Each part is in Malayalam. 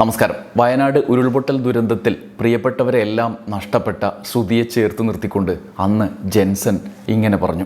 നമസ്കാരം. വയനാട് ഉരുൾപൊട്ടൽ ദുരന്തത്തിൽ പ്രിയപ്പെട്ടവരെല്ലാം നഷ്ടപ്പെട്ട ശ്രുതിയെ ചേർത്ത് നിർത്തിക്കൊണ്ട് അന്ന് ജെൻസൺ ഇങ്ങനെ പറഞ്ഞു.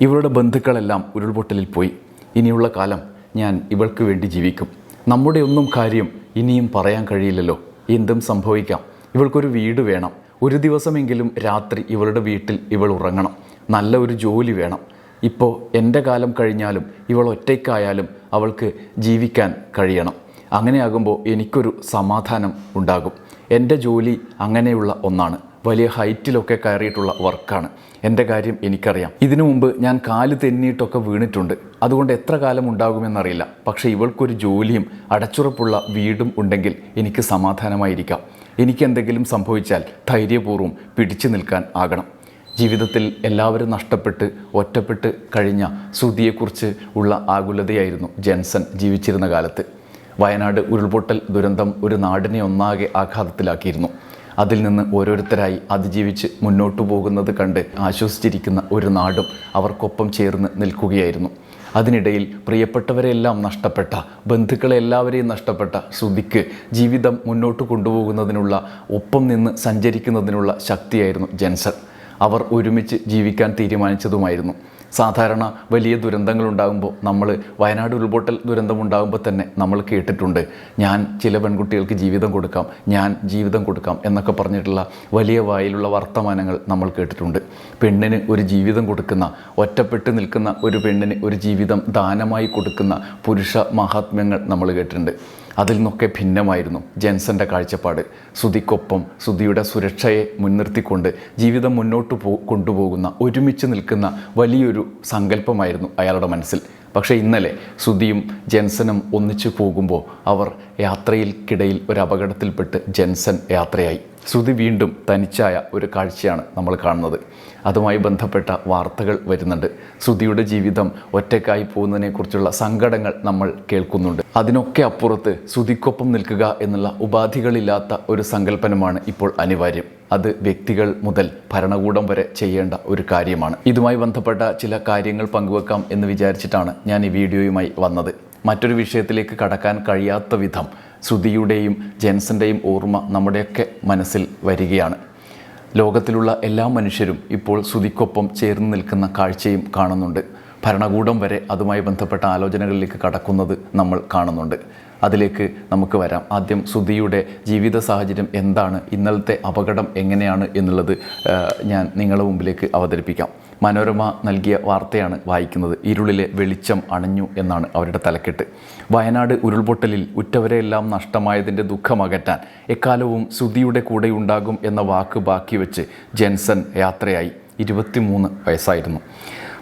ഇവരുടെ ബന്ധുക്കളെല്ലാം ഉരുൾപൊട്ടലിൽ പോയി. ഇനിയുള്ള കാലം ഞാൻ ഇവൾക്ക് വേണ്ടി ജീവിക്കും. നമ്മുടെ ഒന്നും കാര്യം ഇനിയും പറയാൻ കഴിയില്ലല്ലോ. എന്തും സംഭവിക്കാം. ഇവൾക്കൊരു വീട് വേണം. ഒരു ദിവസമെങ്കിലും രാത്രി ഇവളുടെ വീട്ടിൽ ഇവൾ ഉറങ്ങണം. നല്ല ഒരു ജോലി വേണം. ഇപ്പോൾ എന്റെ കാലം കഴിഞ്ഞാലും ഇവൾ ഒറ്റയ്ക്കായാലും അവൾക്ക് ജീവിക്കാൻ കഴിയണം. അങ്ങനെയാകുമ്പോൾ എനിക്കൊരു സമാധാനം ഉണ്ടാകും. എന്റെ ജോലി അങ്ങനെയുള്ള ഒന്നാണ്. വലിയ ഹൈറ്റിലൊക്കെ കയറിയിട്ടുള്ള വർക്കാണ്. എന്റെ കാര്യം എനിക്കറിയാം. ഇതിനു മുമ്പ് ഞാൻ കാൽ തെന്നിയിട്ടൊക്കെ വീണിട്ടുണ്ട്. അതുകൊണ്ട് എത്ര കാലം ഉണ്ടാകുമെന്നറിയില്ല. പക്ഷേ ഇവൾക്കൊരു ജോലിയും അടച്ചുറപ്പുള്ള വീടും ഉണ്ടെങ്കിൽ എനിക്ക് സമാധാനമായിരിക്കാം. എനിക്ക് എന്തെങ്കിലും സംഭവിച്ചാൽ ധൈര്യപൂർവം പിടിച്ചു നിൽക്കാൻ ആകണം. ജീവിതത്തിൽ എല്ലാവരും നഷ്ടപ്പെട്ട് ഒറ്റപ്പെട്ട് കഴിഞ്ഞ ശ്രുതിയെക്കുറിച്ച് ഉള്ള ആകുലതയായിരുന്നു ജെൻസൺ ജീവിച്ചിരുന്ന കാലത്ത്. വയനാട് ഉരുൾപൊട്ടൽ ദുരന്തം ഒരു നാടിനെ ഒന്നാകെ ആഘാതത്തിലാക്കിയിരുന്നു. അതിൽ നിന്ന് ഓരോരുത്തരായി അതിജീവിച്ച് മുന്നോട്ടു പോകുന്നത് കണ്ട് ആശ്വസിച്ചിരിക്കുന്ന ഒരു നാടും അവർക്കൊപ്പം ചേർന്ന് നിൽക്കുകയായിരുന്നു. അതിനിടയിൽ പ്രിയപ്പെട്ടവരെല്ലാം നഷ്ടപ്പെട്ട ബന്ധുക്കളെ എല്ലാവരെയും നഷ്ടപ്പെട്ട ശ്രുതിക്ക് ജീവിതം മുന്നോട്ട് കൊണ്ടുപോകുന്നതിനുള്ള ഒപ്പം നിന്ന് സഞ്ചരിക്കുന്നതിനുള്ള ശക്തിയായിരുന്നു ജെൻസൺ. അവർ ഒരുമിച്ച് ജീവിക്കാൻ തീരുമാനിച്ചതുമായിരുന്നു. സാധാരണ വലിയ ദുരന്തങ്ങളുണ്ടാകുമ്പോൾ നമ്മൾ വയനാട് ഉരുൾപൊട്ടൽ ദുരന്തം ഉണ്ടാകുമ്പോൾ തന്നെ നമ്മൾ കേട്ടിട്ടുണ്ട് ഞാൻ ചില പെൺകുട്ടികൾക്ക് ജീവിതം കൊടുക്കാം ഞാൻ ജീവിതം കൊടുക്കാം എന്നൊക്കെ പറഞ്ഞിട്ടുള്ള വലിയ വായിലുള്ള വർത്തമാനങ്ങൾ നമ്മൾ കേട്ടിട്ടുണ്ട്. പെണ്ണിന് ഒരു ജീവിതം കൊടുക്കുന്ന ഒറ്റപ്പെട്ട് നിൽക്കുന്ന ഒരു പെണ്ണിന് ഒരു ജീവിതം ദാനമായി കൊടുക്കുന്ന പുരുഷ മഹാത്മ്യങ്ങൾ നമ്മൾ കേട്ടിട്ടുണ്ട്. അതിൽ നിന്നൊക്കെ ഭിന്നമായിരുന്നു ജെൻസന്റെ കാഴ്ചപ്പാട്. സുതിക്കൊപ്പം സുതിയുടെ സുരക്ഷയെ മുൻനിർത്തിക്കൊണ്ട് ജീവിതം മുന്നോട്ട് കൊണ്ടുപോകുന്ന ഒരുമിച്ച് നിൽക്കുന്ന വലിയൊരു സങ്കല്പമായിരുന്നു അയാളുടെ മനസ്സിൽ. പക്ഷേ ഇന്നലെ സുധിയും ജെൻസനും ഒന്നിച്ചു പോകുമ്പോൾ അവർ യാത്രയിൽക്കിടയിൽ ഒരു അപകടത്തിൽപ്പെട്ട് ജെൻസൻ യാത്രയായി. ശ്രുതി വീണ്ടും തനിച്ചായ ഒരു കാഴ്ചയാണ് നമ്മൾ കാണുന്നത്. അതുമായി ബന്ധപ്പെട്ട വാർത്തകൾ വരുന്നുണ്ട്. ശ്രുതിയുടെ ജീവിതം ഒറ്റക്കായി പോകുന്നതിനെക്കുറിച്ചുള്ള സങ്കടങ്ങൾ നമ്മൾ കേൾക്കുന്നുണ്ട്. അതിനൊക്കെ അപ്പുറത്ത് ശ്രുതിക്കൊപ്പം നിൽക്കുക എന്നുള്ള ഉപാധികളില്ലാത്ത ഒരു സങ്കല്പനമാണ് ഇപ്പോൾ അനിവാര്യം. അത് വ്യക്തികൾ മുതൽ ഭരണകൂടം വരെ ചെയ്യേണ്ട ഒരു കാര്യമാണ്. ഇതുമായി ബന്ധപ്പെട്ട ചില കാര്യങ്ങൾ പങ്കുവെക്കാം എന്ന് വിചാരിച്ചിട്ടാണ് ഞാൻ ഈ വീഡിയോയുമായി വന്നത്. മറ്റൊരു വിഷയത്തിലേക്ക് കടക്കാൻ കഴിയാത്ത വിധം ശ്രുതിയുടെയും ജെൻസന്റെയും ഓർമ്മ നമ്മുടെയൊക്കെ മനസ്സിൽ വരികയാണ്. ലോകത്തിലുള്ള എല്ലാ മനുഷ്യരും ഇപ്പോൾ ശ്രുതിക്കൊപ്പം ചേർന്ന് നിൽക്കുന്ന കാഴ്ചയും കാണുന്നുണ്ട്. ഭരണകൂടം വരെ അതുമായി ബന്ധപ്പെട്ട ആലോചനകളിലേക്ക് കടക്കുന്നത് നമ്മൾ കാണുന്നുണ്ട്. അതിലേക്ക് നമുക്ക് വരാം. ആദ്യം സുധിയുടെ ജീവിത സാഹചര്യം എന്താണ്? ഇന്നലത്തെ അപകടം എങ്ങനെയാണ് എന്നുള്ളത് ഞാൻ നിങ്ങളുടെ മുമ്പിലേക്ക് അവതരിപ്പിക്കാം. മനോരമ നൽകിയ വാർത്തയാണ് വായിക്കുന്നത്. ഇരുളിലെ വെളിച്ചം അണഞ്ഞു എന്നാണ് അവരുടെ തലക്കെട്ട്. വയനാട് ഉരുൾപൊട്ടലിൽ ഉറ്റവരെയെല്ലാം നഷ്ടമായതിന്റെ ദുഃഖമകറ്റാൻ എക്കാലവും സുധിയുടെ കൂടെയുണ്ടാകും എന്ന വാക്ക് ബാക്കി വെച്ച് ജെൻസൺ യാത്രയായി. ഇരുപത്തിമൂന്ന് വയസ്സായിരുന്നു.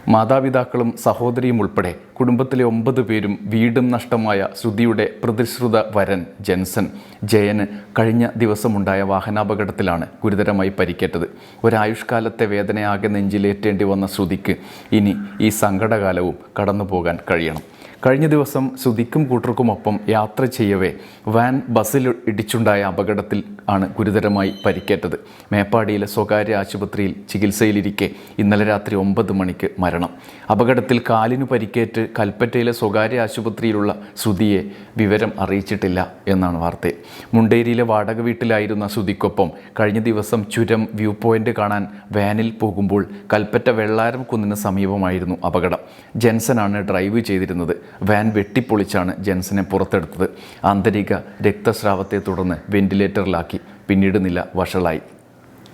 മാതാപിതാക്കളും സഹോദരിയും ഉൾപ്പെടെ കുടുംബത്തിലെ ഒമ്പത് പേരും വീടും നഷ്ടമായ ശ്രുതിയുടെ പ്രതിശ്രുത വരൻ ജെൻസൺ. ജയന് കഴിഞ്ഞ ദിവസമുണ്ടായ വാഹനാപകടത്തിലാണ് ഗുരുതരമായി പരിക്കേറ്റത്. ഒരായുഷ്കാലത്തെ വേദനയാകെ നെഞ്ചിലേറ്റേണ്ടി വന്ന ശ്രുതിക്ക് ഇനി ഈ സങ്കടകാലവും കടന്നു പോകാൻ കഴിയണം. കഴിഞ്ഞ ദിവസം ശ്രുതിക്കും കൂട്ടർക്കുമൊപ്പം യാത്ര ചെയ്യവേ വാൻ ബസ്സിൽ ഇടിച്ചുണ്ടായ അപകടത്തിൽ ആണ് ഗുരുതരമായി പരിക്കേറ്റത്. മേപ്പാടിയിലെ സ്വകാര്യ ആശുപത്രിയിൽ ചികിത്സയിലിരിക്കെ ഇന്നലെ രാത്രി ഒമ്പത് മണിക്ക് മരണം. അപകടത്തിൽ കാലിനു പരിക്കേറ്റ് കൽപ്പറ്റയിലെ സ്വകാര്യ ആശുപത്രിയിലുള്ള ശ്രുതിയെ വിവരം അറിയിച്ചിട്ടില്ല എന്നാണ് വാർത്ത. മുണ്ടേരിയിലെ വാടക വീട്ടിലായിരുന്ന ശ്രുതിക്കൊപ്പം കഴിഞ്ഞ ദിവസം ചുരം വ്യൂ പോയിന്റ് കാണാൻ വാനിൽ പോകുമ്പോൾ കൽപ്പറ്റ വെള്ളാരം കുന്നിന് സമീപമായിരുന്നു അപകടം. ജെൻസനാണ് ഡ്രൈവ് ചെയ്തിരുന്നത്. വാൻ വെട്ടിപ്പൊളിച്ചാണ് ജെൻസനെ പുറത്തെടുത്തത്. ആന്തരിക രക്തസ്രാവത്തെ തുടർന്ന് വെന്റിലേറ്ററിലാക്കി. പിന്നീട് നില വഷളായി.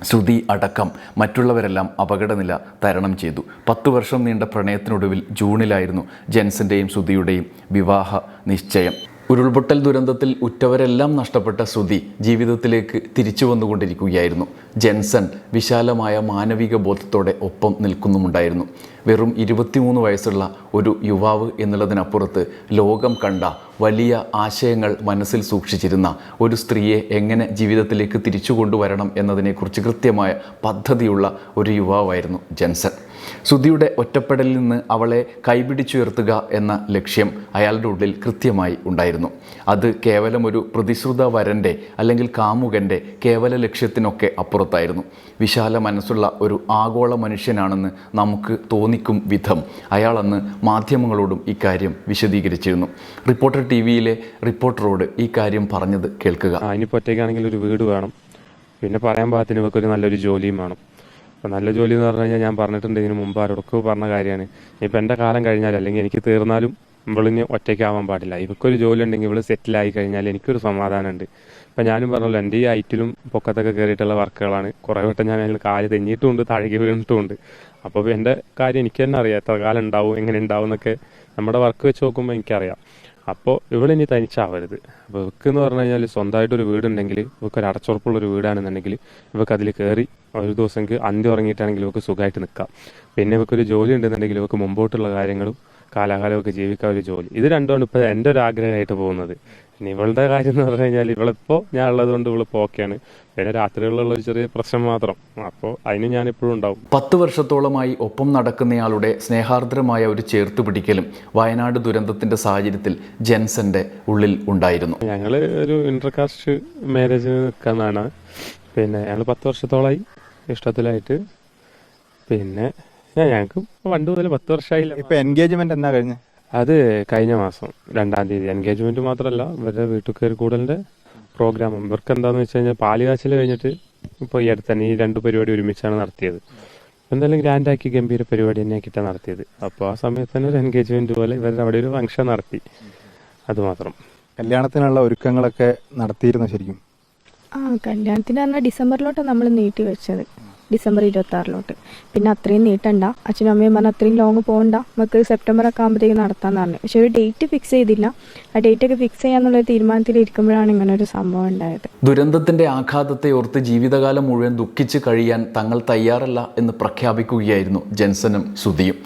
ശ്രുതി അടക്കം മറ്റുള്ളവരെല്ലാം അപകടനില തരണം ചെയ്തു. പത്തു വർഷം നീണ്ട പ്രണയത്തിനൊടുവിൽ ജൂണിലായിരുന്നു ജെൻസന്റെയും ശ്രുതിയുടെയും വിവാഹ നിശ്ചയം. ഉരുൾപൊട്ടൽ ദുരന്തത്തിൽ ഉറ്റവരെല്ലാം നഷ്ടപ്പെട്ട ശ്രുതി ജീവിതത്തിലേക്ക് തിരിച്ചു വന്നുകൊണ്ടിരിക്കുകയായിരുന്നു. ജെൻസൺ വിശാലമായ മാനവിക ബോധത്തോടെ ഒപ്പം നിൽക്കുന്നുമുണ്ടായിരുന്നു. വെറും ഇരുപത്തിമൂന്ന് വയസ്സുള്ള ഒരു യുവാവ് എന്നുള്ളതിനപ്പുറത്ത് ലോകം കണ്ട വലിയ ആശയങ്ങൾ മനസ്സിൽ സൂക്ഷിച്ചിരുന്ന ഒരു സ്ത്രീയെ എങ്ങനെ ജീവിതത്തിലേക്ക് തിരിച്ചു കൊണ്ടുവരണം എന്നതിനെക്കുറിച്ച് കൃത്യമായ പദ്ധതിയുള്ള ഒരു യുവാവായിരുന്നു ജെൻസൺ. സുധിയുടെ ഒറ്റപ്പെടലിൽ നിന്ന് അവളെ കൈപിടിച്ചുയർത്തുക എന്ന ലക്ഷ്യം അയാളുടെ ഉള്ളിൽ കൃത്യമായി ഉണ്ടായിരുന്നു. അത് കേവലം ഒരു പ്രതിശ്രുത വരന്റെ അല്ലെങ്കിൽ കാമുകന്റെ കേവല ലക്ഷ്യത്തിനൊക്കെ അപ്പുറത്തായിരുന്നു. വിശാല മനസ്സുള്ള ഒരു ആഗോള മനുഷ്യനാണെന്ന് നമുക്ക് തോന്നിക്കും വിധം അയാളന്ന് മാധ്യമങ്ങളോടും ഇക്കാര്യം വിശദീകരിച്ചിരുന്നു. റിപ്പോർട്ടർ ടി വിയിലെ റിപ്പോർട്ടറോട് ഈ കാര്യം പറഞ്ഞത് കേൾക്കുക. അതിനിപ്പോൾ ഒറ്റയ്ക്കാണെങ്കിൽ ഒരു വീട് വേണം. പിന്നെ പറയാൻ പാകത്തിന് ഇവർക്ക് ഒരു നല്ലൊരു ജോലിയും വേണം. അപ്പം നല്ല ജോലി എന്ന് പറഞ്ഞു കഴിഞ്ഞാൽ ഞാൻ പറഞ്ഞിട്ടുണ്ട് ഇതിന് മുമ്പ് ആരോടൊക്കെ പറഞ്ഞ കാര്യമാണ്. ഇപ്പം എന്റെ കാലം കഴിഞ്ഞാൽ അല്ലെങ്കിൽ എനിക്ക് തീർന്നാലും ഇവളിന് ഒറ്റയ്ക്കാവാൻ പാടില്ല. ഇവക്കൊരു ജോലി ഉണ്ടെങ്കിൽ ഇവൾ സെറ്റിലായി കഴിഞ്ഞാൽ എനിക്കൊരു സമാധാനമുണ്ട്. ഇപ്പം ഞാനും പറഞ്ഞല്ലോ എന്റെ ഈ ഐറ്റിലും പൊക്കത്തൊക്കെ കയറിയിട്ടുള്ള വർക്കുകളാണ്. കുറേ വട്ടം ഞാൻ അതിൽ കാൽ തെഞ്ഞിട്ടുമുണ്ട് താഴേക്ക് വീണിട്ടുമുണ്ട്. അപ്പോൾ എന്റെ കാര്യം എനിക്ക് തന്നെ അറിയാം. എത്ര കാലം ഉണ്ടാവും എങ്ങനെ ഉണ്ടാവും എന്നൊക്കെ നമ്മുടെ വർക്ക് വെച്ച് നോക്കുമ്പോൾ എനിക്കറിയാം. അപ്പോൾ ഇവിടെ ഇനി തനിച്ചാവരുത്. അപ്പോൾ ഇവക്ക് എന്ന് പറഞ്ഞു കഴിഞ്ഞാൽ സ്വന്തമായിട്ടൊരു വീടുണ്ടെങ്കിൽ ഇവക്ക് ഒരു അടച്ചുറപ്പുള്ള ഒരു വീടാണെന്നുണ്ടെങ്കിൽ ഇവക്ക് അതിൽ കയറി ഒരു ദിവസം അന്തി ഉറങ്ങിയിട്ടാണെങ്കിൽ ഇവക്ക് സുഖമായിട്ട് നിൽക്കാം പിന്നെ ഇവക്കൊരു ജോലി ഉണ്ടെന്നുണ്ടെങ്കിൽ ഇവക്ക് മുമ്പോട്ടുള്ള കാര്യങ്ങളും കാലാകാലമൊക്കെ ജീവിക്കാൻ ഒരു ജോലി. ഇത് രണ്ടുമാണ് ഇപ്പോൾ എന്റെ ഒരു ആഗ്രഹമായിട്ട് പോകുന്നത്. ഇവളുടെ കാര്യം എന്ന് പറഞ്ഞു കഴിഞ്ഞാൽ ഇവളിപ്പോൾ ഞാൻ ഉള്ളത് കൊണ്ട് ഇവളിപ്പോൾ ഓക്കെയാണ് പിന്നെ രാത്രികളിലുള്ള ഒരു ചെറിയ പ്രശ്നം മാത്രം. അപ്പോൾ അതിന് ഞാൻ ഇപ്പോഴും ഉണ്ടാവും. പത്ത് വർഷത്തോളമായി ഒപ്പം നടക്കുന്നയാളുടെ സ്നേഹാർദ്രമായ ഒരു ചേർത്തുപിടിക്കലും വയനാട് ദുരന്തത്തിന്റെ സാഹചര്യത്തിൽ ജെൻസന്റെ ഉള്ളിൽ ഉണ്ടായിരുന്നു. ഞങ്ങൾ ഒരു ഇന്റർകാസ്റ്റ് മാരേജിന് നിൽക്കുന്നതാണ്. പിന്നെ ഞങ്ങൾ പത്ത് വർഷത്തോളമായി ഇഷ്ടത്തിലായിട്ട്. പിന്നെ ഞങ്ങൾക്ക് പണ്ട് മുതൽ പത്ത് വർഷമായില്ല ഇപ്പൊ എൻഗേജ്മെന്റ് എന്നാ കഴിഞ്ഞ? അത് കഴിഞ്ഞ മാസം രണ്ടാം തീയതി. എൻഗേജ്മെന്റ് മാത്രമല്ല ഇവരുടെ വീട്ടിൽ കയറി കൂടലിന്റെ പ്രോഗ്രാം ഇവർക്ക് എന്താന്ന് വെച്ച് കഴിഞ്ഞാൽ പാലുകാച്ചൽ കഴിഞ്ഞിട്ട് ഇപ്പൊ ഈ അടുത്ത് തന്നെ ഈ രണ്ട് പരിപാടി ഒരുമിച്ചാണ് നടത്തിയത്. എന്തായാലും ഗ്രാൻഡാക്കി ഗംഭീര പരിപാടി തന്നെ ആക്കിയിട്ടാണ് നടത്തിയത്. അപ്പോൾ ആ സമയത്ത് തന്നെ ഒരു എൻഗേജ്മെന്റ് പോലെ ഇവരുടെ അവിടെ ഒരു ഫംഗ്ഷൻ നടത്തി. അതുമാത്രം കല്യാണത്തിനുള്ള ഒരുക്കങ്ങളൊക്കെ നടത്തിയിരുന്നു ശരിക്കും? ആ കല്യാണത്തിന് പറഞ്ഞാൽ ഡിസംബറിലോട്ടാണ് നമ്മൾ നീട്ടി വെച്ചത്. ഡിസംബർ ഇരുപത്തി ആറിലോട്ട് പിന്നെ അത്രയും നീട്ടണ്ട. അച്ഛനും അമ്മയും പറഞ്ഞാൽ അത്രയും ലോങ് പോകണ്ട നമുക്ക് സെപ്റ്റംബർ ഒക്കെ ആകുമ്പോഴത്തേക്ക് നടത്താന്ന് പറഞ്ഞു. പക്ഷെ ഒരു ഡേറ്റ് ഫിക്സ് ചെയ്തില്ല. ആ ഡേറ്റ് ഒക്കെ ഫിക്സ് ചെയ്യാന്നുള്ള തീരുമാനത്തിൽ ഇരിക്കുമ്പോഴാണ് ഇങ്ങനെ ഒരു സംഭവം ഉണ്ടായത്. ദുരന്തത്തിന്റെ ആഘാതത്തെ ഓർത്ത് ജീവിതകാലം മുഴുവൻ ദുഃഖിച്ച് കഴിയാൻ തങ്ങൾ തയ്യാറല്ല എന്ന് പ്രഖ്യാപിക്കുകയായിരുന്നു ജെൻസനും സുധിയും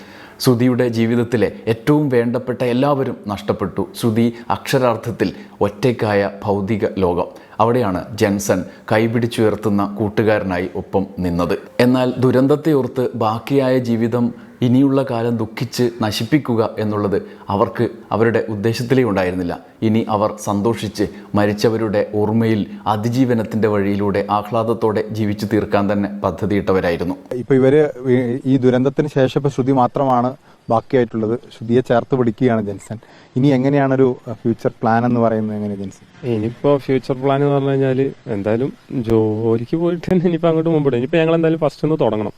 സുധിയുടെ ജീവിതത്തിലെ ഏറ്റവും വേണ്ടപ്പെട്ട എല്ലാവരും നഷ്ടപ്പെട്ടു. സുധി അക്ഷരാർത്ഥത്തിൽ ഒറ്റയ്ക്കായ ഭൗതിക ലോകം. അവിടെയാണ് ജെൻസൺ കൈപിടിച്ചുയർത്തുന്ന കൂട്ടുകാരനായി ഒപ്പം നിന്നത്. എന്നാൽ ദുരന്തത്തെ ഓർത്ത് ബാക്കിയായ ജീവിതം ഇനിയുള്ള കാലം ദുഃഖിച്ച് നശിപ്പിക്കുക എന്നുള്ളത് അവർക്ക് അവരുടെ ഉദ്ദേശത്തിലേ ഉണ്ടായിരുന്നില്ല. ഇനി അവർ സന്തോഷിച്ച് മരിച്ചവരുടെ ഓർമ്മയിൽ അതിജീവനത്തിന്റെ വഴിയിലൂടെ ആഹ്ലാദത്തോടെ ജീവിച്ചു തീർക്കാൻ തന്നെ പദ്ധതിയിട്ടവരായിരുന്നു. ഇപ്പൊ ഇവർ ഈ- ദുരന്തത്തിന് ശേഷം ഇപ്പൊ ശ്രുതി മാത്രമാണ് ബാക്കിയായിട്ടുള്ളത്. ശ്രുതിയെ ചേർത്ത് പിടിക്കുകയാണ് ജെൻസൺ. ഇനി എങ്ങനെയാണ് ഒരു ഫ്യൂച്ചർ പ്ലാൻ എന്ന് പറയുന്നത് എങ്ങനെ ജെൻസൺ? ഇനിയിപ്പോ ഫ്യൂച്ചർ പ്ലാൻ എന്ന് പറഞ്ഞു കഴിഞ്ഞാൽ എന്തായാലും ജോലിക്ക് പോയിട്ട് തന്നെ ഇനിയിപ്പോ അങ്ങോട്ട് മുമ്പോട്ട്. ഇനിയിപ്പോ ഞങ്ങൾ എന്തായാലും ഫസ്റ്റ് ഒന്ന് തുടങ്ങണം.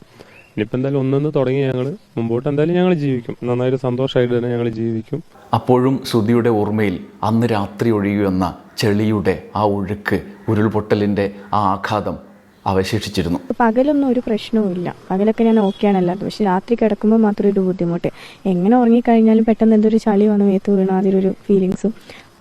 ഇനിയിപ്പോ എന്തായാലും ഒന്നൊന്ന് തുടങ്ങി ഞങ്ങൾ മുമ്പോട്ട് എന്തായാലും ഞങ്ങൾ ജീവിക്കും. നന്നായിട്ട് സന്തോഷമായിട്ട് തന്നെ ഞങ്ങൾ ജീവിക്കും. അപ്പോഴും ശ്രുതിയുടെ ഓർമ്മയിൽ അന്ന് രാത്രി ഒഴിയുന്ന ചെളിയുടെ ആ ഒഴുക്ക് ഉരുൾപൊട്ടലിന്റെ ആ ആഘാതം അവശേഷിച്ചിരുന്നു. പകലൊന്നും ഒരു പ്രശ്നവുമില്ല പകലൊക്കെ ഞാൻ ഓക്കെയാണ് എല്ലാവരും പക്ഷെ രാത്രി കിടക്കുമ്പോൾ മാത്രം ഒരു ബുദ്ധിമുട്ട്. എങ്ങനെ ഉറങ്ങിക്കഴിഞ്ഞാലും പെട്ടെന്ന് എന്തൊരു ചളി വന്ന് മേത്ത് വീണ അതിലൊരു ഫീലിങ്സും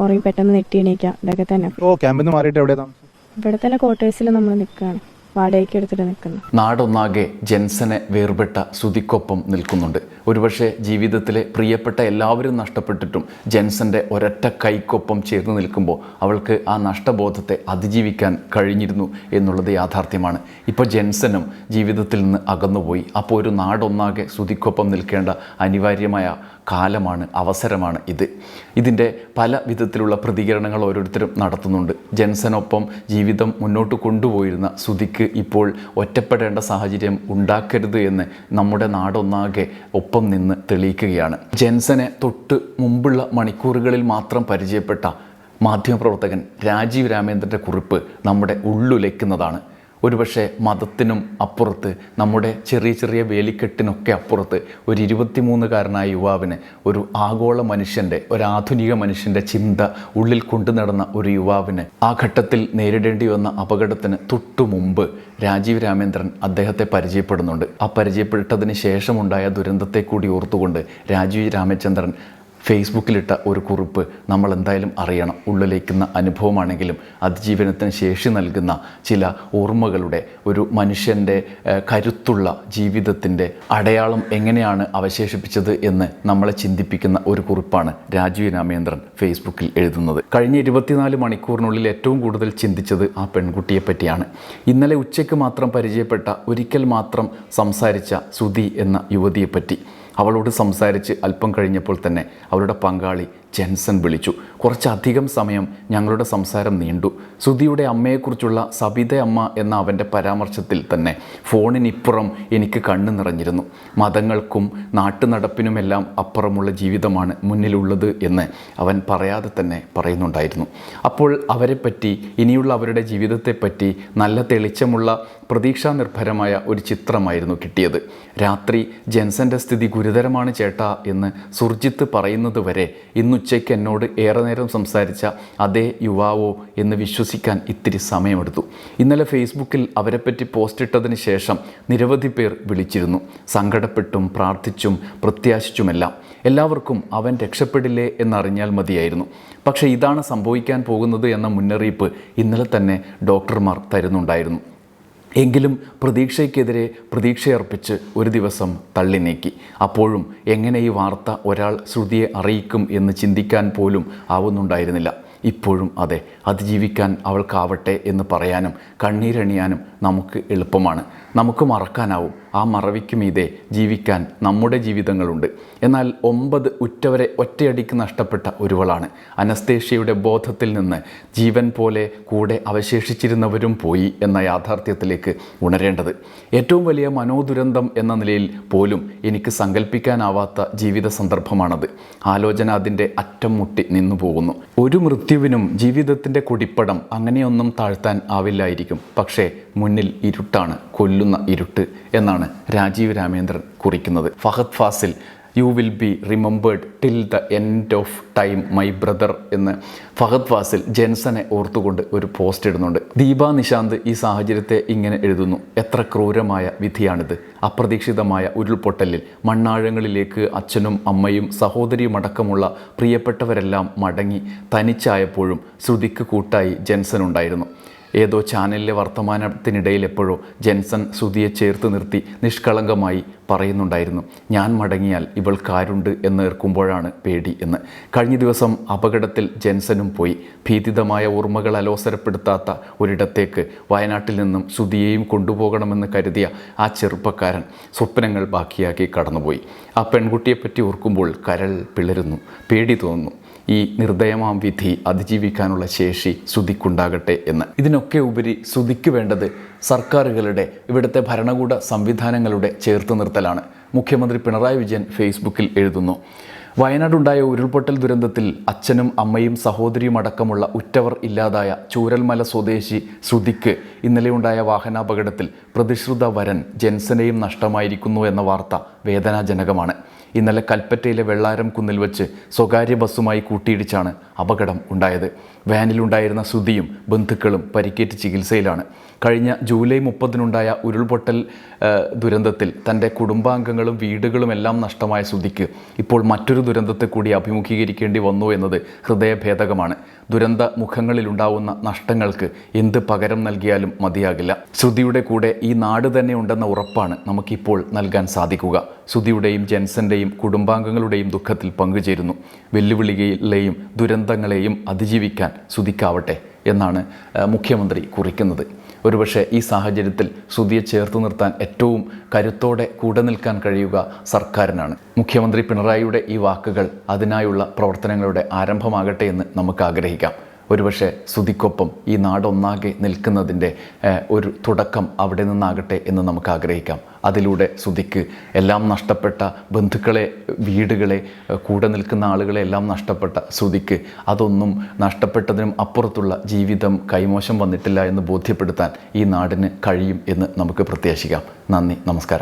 ഉറങ്ങി പെട്ടെന്ന് നെട്ടി എണീക്കാം. ഇതൊക്കെ തന്നെ. ഓ ക്യാമ്പിൽ നിന്ന് മാറിയിട്ട് എവിടെയാ താമസം? ഇവിടെ തന്നെ ക്വാർട്ടേഴ്സിൽ നമ്മൾ നിൽക്കുകയാണ് വാടകയ്ക്ക് എടുത്തിട്ട് നിൽക്കുന്നു. നാടൊന്നാകെ ജെൻസനെ വേർപെട്ട ശ്രുതിക്കൊപ്പം നിൽക്കുന്നുണ്ട്. ഒരുപക്ഷെ ജീവിതത്തിലെ പ്രിയപ്പെട്ട എല്ലാവരും നഷ്ടപ്പെട്ടിട്ടും ജെൻസന്റെ ഒരൊറ്റ കൈക്കൊപ്പം ചേർന്ന് നിൽക്കുമ്പോൾ അവൾക്ക് ആ നഷ്ടബോധത്തെ അതിജീവിക്കാൻ കഴിഞ്ഞിരുന്നു എന്നുള്ളത് യാഥാർത്ഥ്യമാണ്. ഇപ്പോൾ ജെൻസനും ജീവിതത്തിൽ നിന്ന് അകന്നുപോയി. അപ്പോൾ ഒരു നാടൊന്നാകെ ശ്രുതിക്കൊപ്പം നിൽക്കേണ്ട അനിവാര്യമായ കാലമാണ് അവസരമാണ് ഇത്. ഇതിന്റെ പല വിധത്തിലുള്ള പ്രതികരണങ്ങൾ ഓരോരുത്തരും നടത്തുന്നുണ്ട്. ജെൻസനൊപ്പം ജീവിതം മുന്നോട്ട് കൊണ്ടുപോയിരുന്ന സുതിക്ക് ഇപ്പോൾ ഒറ്റപ്പെടേണ്ട സാഹചര്യം ഉണ്ടാക്കരുത് എന്ന് നമ്മുടെ നാടൊന്നാകെ ഒപ്പം നിന്ന് തെളിയിക്കുകയാണ്. ജെൻസനെ തൊട്ട് മുമ്പുള്ള മണിക്കൂറുകളിൽ മാത്രം പരിചയപ്പെട്ട മാധ്യമപ്രവർത്തകൻ രാജീവ് രാമേന്ദ്രന്റെ കുറിപ്പ് നമ്മുടെ ഉള്ളുലയ്ക്കുന്നതാണ്. ഒരുപക്ഷെ മതത്തിനും അപ്പുറത്ത് നമ്മുടെ ചെറിയ ചെറിയ വേലിക്കെട്ടിനൊക്കെ അപ്പുറത്ത് ഒരു ഇരുപത്തിമൂന്നുകാരനായ യുവാവിന് ഒരു ആഗോള മനുഷ്യന്റെ ഒരു ആധുനിക മനുഷ്യന്റെ ചിന്ത ഉള്ളിൽ കൊണ്ടു നടന്ന ഒരു യുവാവിന് ആ ഘട്ടത്തിൽ നേരിടേണ്ടി വന്ന അപകടത്തിന് തൊട്ടു മുമ്പ് രാജീവ് രാമേന്ദ്രൻ അദ്ദേഹത്തെ പരിചയപ്പെടുന്നുണ്ട്. ആ പരിചയപ്പെട്ടതിന് ശേഷമുണ്ടായ ദുരന്തത്തെ കൂടി ഓർത്തുകൊണ്ട് രാജീവ് രാമചന്ദ്രൻ ഫേസ്ബുക്കിലിട്ട ഒരു കുറിപ്പ് നമ്മൾ എന്തായാലും അറിയണം. ഉള്ളിലേക്കുന്ന അനുഭവമാണെങ്കിലും അതിജീവനത്തിന് ശേഷി നൽകുന്ന ചില ഓർമ്മകളുടെ ഒരു മനുഷ്യന്റെ കരുത്തുള്ള ജീവിതത്തിന്റെ അടയാളം എങ്ങനെയാണ് അവശേഷിപ്പിച്ചത് എന്ന് നമ്മളെ ചിന്തിപ്പിക്കുന്ന ഒരു കുറിപ്പാണ് രാജീവ് രാമേന്ദ്രൻ ഫേസ്ബുക്കിൽ എഴുതുന്നത്. കഴിഞ്ഞ ഇരുപത്തിനാല് മണിക്കൂറിനുള്ളിൽ ഏറ്റവും കൂടുതൽ ചിന്തിച്ചത് ആ പെൺകുട്ടിയെ പറ്റിയാണ്. ഇന്നലെ ഉച്ചയ്ക്ക് മാത്രം പരിചയപ്പെട്ട ഒരിക്കൽ മാത്രം സംസാരിച്ച സുധി എന്ന യുവതിയെപ്പറ്റി. അവളോട് സംസാരിച്ച് അല്പം കഴിഞ്ഞപ്പോൾ തന്നെ അവരുടെ പങ്കാളി ജെൻസൺ വിളിച്ചു. കുറച്ചധികം സമയം ഞങ്ങളുടെ സംസാരം നീണ്ടു. സുധിയുടെ അമ്മയെക്കുറിച്ചുള്ള സബിത അമ്മ എന്ന അവന്റെ പരാമർശത്തിൽ തന്നെ ഫോണിനിപ്പുറം എനിക്ക് കണ്ണു നിറഞ്ഞിരുന്നു. മതങ്ങൾക്കും നാട്ടുനടപ്പിനുമെല്ലാം അപ്പുറമുള്ള ജീവിതമാണ് മുന്നിലുള്ളത് എന്ന് അവൻ പറയാതെ തന്നെ പറയുന്നുണ്ടായിരുന്നു. അപ്പോൾ അവരെപ്പറ്റി ഇനിയുള്ള അവരുടെ ജീവിതത്തെപ്പറ്റി നല്ല തെളിച്ചമുള്ള പ്രതീക്ഷാ നിർഭരമായ ഒരു ചിത്രമായിരുന്നു കിട്ടിയത്. രാത്രി ജെൻസന്റെ സ്ഥിതി ഗുരുതരമാണ് ചേട്ടാ എന്ന് സുർജിത്ത് പറയുന്നത് വരെ ഇന്നുച്ചയ്ക്ക് എന്നോട് ഏറെ നേരം സംസാരിച്ച അതേ യുവാവോ എന്ന് വിശ്വസിക്കാൻ ഇത്തിരി സമയമെടുത്തു. ഇന്നലെ ഫേസ്ബുക്കിൽ അവരെപ്പറ്റി പോസ്റ്റ് ഇട്ടതിന് ശേഷം നിരവധി പേർ വിളിച്ചിരുന്നു. സങ്കടപ്പെട്ടും പ്രാർത്ഥിച്ചും പ്രത്യാശിച്ചുമെല്ലാം. എല്ലാവർക്കും അവൻ രക്ഷപ്പെടില്ലേ എന്നറിഞ്ഞാൽ മതിയായിരുന്നു. പക്ഷേ ഇതാണ് സംഭവിക്കാൻ പോകുന്നത് എന്ന മുന്നറിയിപ്പ് ഇന്നലെ തന്നെ ഡോക്ടർമാർ തരുന്നുണ്ടായിരുന്നു. എങ്കിലും പ്രതീക്ഷയ്ക്കെതിരെ പ്രതീക്ഷയർപ്പിച്ച് ഒരു ദിവസം തള്ളി നീക്കി അപ്പോഴും എങ്ങനെ ഈ വാർത്ത ഒരാൾ ശ്രുതിയെ അറിയിക്കും എന്ന് ചിന്തിക്കാൻ പോലും ആവുന്നുണ്ടായിരുന്നില്ല. ഇപ്പോഴും അതെ അതിജീവിക്കാൻ അവൾക്കാവട്ടെ എന്ന് പറയാനും കണ്ണീരണിയാനും നമുക്ക് എളുപ്പമാണ്. നമുക്ക് മറക്കാനാവും. ആ മറവിക്ക് ജീവിക്കാൻ നമ്മുടെ ജീവിതങ്ങളുണ്ട്. എന്നാൽ ഒമ്പത് ഉറ്റവരെ ഒറ്റയടിക്ക് നഷ്ടപ്പെട്ട ഒരുവളാണ്. അനസ്തേഷ്യയുടെ ബോധത്തിൽ നിന്ന് ജീവൻ പോലെ കൂടെ അവശേഷിച്ചിരുന്നവരും പോയി എന്ന യാഥാർത്ഥ്യത്തിലേക്ക് ഉണരേണ്ടത്. ഏറ്റവും വലിയ മനോദുരന്തം എന്ന നിലയിൽ പോലും എനിക്ക് സങ്കല്പിക്കാനാവാത്ത ജീവിത സന്ദർഭമാണത്. ആലോചന അതിന്റെ അറ്റം മുട്ടി നിന്നു പോകുന്നു. ഒരു മൃത്യുവിനും ജീവിതത്തിന്റെ കുടിപ്പടം അങ്ങനെയൊന്നും താഴ്ത്താൻ ആവില്ലായിരിക്കും. പക്ഷേ മുന്നിൽ ഇരുട്ടാണ് കൊല്ലുന്ന ഇരുട്ട് എന്നാണ് രാജീവ് രാമേന്ദ്രൻ കുറിക്കുന്നത്. Fahadh Faasil you will be remembered till the end of time my brother എന്ന് ഫഹദ് ഫാസിൽ ജെൻസനെ ഓർത്തുകൊണ്ട് ഒരു പോസ്റ്റ് ഇടുന്നുണ്ട്. ദീപ നിശാന്ത് ഈ സാഹചര്യത്തെ ഇങ്ങനെ എഴുതുന്നു. എത്ര ക്രൂരമായ വിധിയാണിത്. അപ്രതീക്ഷിതമായ ഉരുൾപൊട്ടലിൽ മണ്ണാഴങ്ങളിലേക്ക് അച്ഛനും അമ്മയും സഹോദരിയും അടക്കമുള്ള പ്രിയപ്പെട്ടവരെല്ലാം മടങ്ങി തനിച്ചായപ്പോഴും ശ്രുതിക്ക് കൂട്ടായി ജെൻസൻ ഉണ്ടായിരുന്നു ഏതോ ചാനലിലെ വർത്തമാനത്തിനിടയിൽ എപ്പോഴോ ജെൻസൺ ശ്രുതിയെ ചേർത്ത് നിർത്തി നിഷ്കളങ്കമായി പറയുന്നുണ്ടായിരുന്നു ഞാൻ മടങ്ങിയാൽ ഇവൾ കാരുണ്ട് എന്ന് ഏർക്കുമ്പോഴാണ് പേടി എന്ന്. കഴിഞ്ഞ ദിവസം അപകടത്തിൽ ജെൻസനും പോയി. ഭീതിതമായ ഓർമ്മകൾ അലോസരപ്പെടുത്താത്ത ഒരിടത്തേക്ക് വയനാട്ടിൽ നിന്നും ശ്രുതിയെയും കൊണ്ടുപോകണമെന്ന് കരുതിയ ആ ചെറുപ്പക്കാരൻ സ്വപ്നങ്ങൾ ബാക്കിയാക്കി കടന്നുപോയി. ആ പെൺകുട്ടിയെപ്പറ്റി ഓർക്കുമ്പോൾ കരൾ പിളരുന്നു പേടി തോന്നുന്നു. ഈ നിർദ്ദയമാം വിധി അതിജീവിക്കാനുള്ള ശേഷി ശ്രുതിക്കുണ്ടാകട്ടെ എന്ന്. ഇതിനൊക്കെ ഉപരി ശ്രുതിക്ക് വേണ്ടത് സർക്കാരുകളുടെ ഇവിടുത്തെ ഭരണകൂട സംവിധാനങ്ങളുടെ ചേർത്ത് നിർത്തലാണ്. മുഖ്യമന്ത്രി പിണറായി വിജയൻ ഫേസ്ബുക്കിൽ എഴുതുന്നു വയനാടുണ്ടായ ഉരുൾപൊട്ടൽ ദുരന്തത്തിൽ അച്ഛനും അമ്മയും സഹോദരിയും അടക്കമുള്ള ഉറ്റവർ ഇല്ലാതായ ചൂരൽമല സ്വദേശി ശ്രുതിക്ക് ഇന്നലെയുണ്ടായ വാഹനാപകടത്തിൽ പ്രതിശ്രുത വരൻ ജെൻസനെയും നഷ്ടമായിരിക്കുന്നു എന്ന വാർത്ത വേദനാജനകമാണ്. ഇന്നലെ കൽപ്പറ്റയിലെ വെള്ളാരം കുന്നിൽ വെച്ച് സ്വകാര്യ ബസ്സുമായി കൂട്ടിയിടിച്ചാണ് അപകടം ഉണ്ടായത്. വാനിലുണ്ടായിരുന്ന സുധിയും ബന്ധുക്കളും പരിക്കേറ്റ് ചികിത്സയിലാണ്. കഴിഞ്ഞ ജൂലൈ മുപ്പതിനുണ്ടായ ഉരുൾപൊട്ടൽ ദുരന്തത്തിൽ തന്റെ കുടുംബാംഗങ്ങളും വീടുകളും എല്ലാം നഷ്ടമായ സുധിക്ക് ഇപ്പോൾ മറ്റൊരു ദുരന്തത്തെ കൂടി അഭിമുഖീകരിക്കേണ്ടി വന്നു എന്നത് ഹൃദയഭേദകമാണ്. ദുരന്ത മുഖങ്ങളിലുണ്ടാവുന്ന നഷ്ടങ്ങൾക്ക് എന്ത് പകരം നൽകിയാലും മതിയാകില്ല. ശ്രുതിയുടെ കൂടെ ഈ നാട് തന്നെ ഉണ്ടെന്ന ഉറപ്പാണ് നമുക്കിപ്പോൾ നൽകാൻ സാധിക്കുക. ശ്രുതിയുടെയും ജെൻസന്റെയും കുടുംബാംഗങ്ങളുടെയും ദുഃഖത്തിൽ പങ്കുചേരുന്നു. വെല്ലുവിളികളെയും ദുരന്തങ്ങളെയും അതിജീവിക്കാൻ ശ്രുതിക്കാവട്ടെ എന്നാണ് മുഖ്യമന്ത്രി കുറിക്കുന്നത്. ഒരുപക്ഷെ ഈ സാഹചര്യത്തിൽ ശ്രുതിയെ ചേർത്ത് നിർത്താൻ ഏറ്റവും കരുത്തോടെ കൂടെ നിൽക്കാൻ കഴിയുക സർക്കാരിനാണ്. മുഖ്യമന്ത്രി പിണറായിയുടെ ഈ വാക്കുകൾ അതിനായുള്ള പ്രവർത്തനങ്ങളുടെ ആരംഭമാകട്ടെ എന്ന് നമുക്ക് ആഗ്രഹിക്കാം. ഒരുപക്ഷെ ശ്രുതിക്കൊപ്പം ഈ നാടൊന്നാകെ നിൽക്കുന്നതിന്റെ ഒരു തുടക്കം അവിടെ നിന്നാകട്ടെ എന്ന് നമുക്ക് ആഗ്രഹിക്കാം. അതിലൂടെ ശ്രുതിക്ക് എല്ലാം നഷ്ടപ്പെട്ട ബന്ധുക്കളെ വീടുകളെ കൂടെ നിൽക്കുന്ന ആളുകളെ എല്ലാം നഷ്ടപ്പെട്ട ശ്രുതിക്ക് അതൊന്നും നഷ്ടപ്പെട്ടതിനും അപ്പുറത്തുള്ള ജീവിതം കൈമോശം വന്നിട്ടില്ല എന്ന് ബോധ്യപ്പെടുത്താൻ ഈ നാടിന് കഴിയും എന്ന് നമുക്ക് പ്രത്യാശിക്കാം. നന്ദി നമസ്കാരം.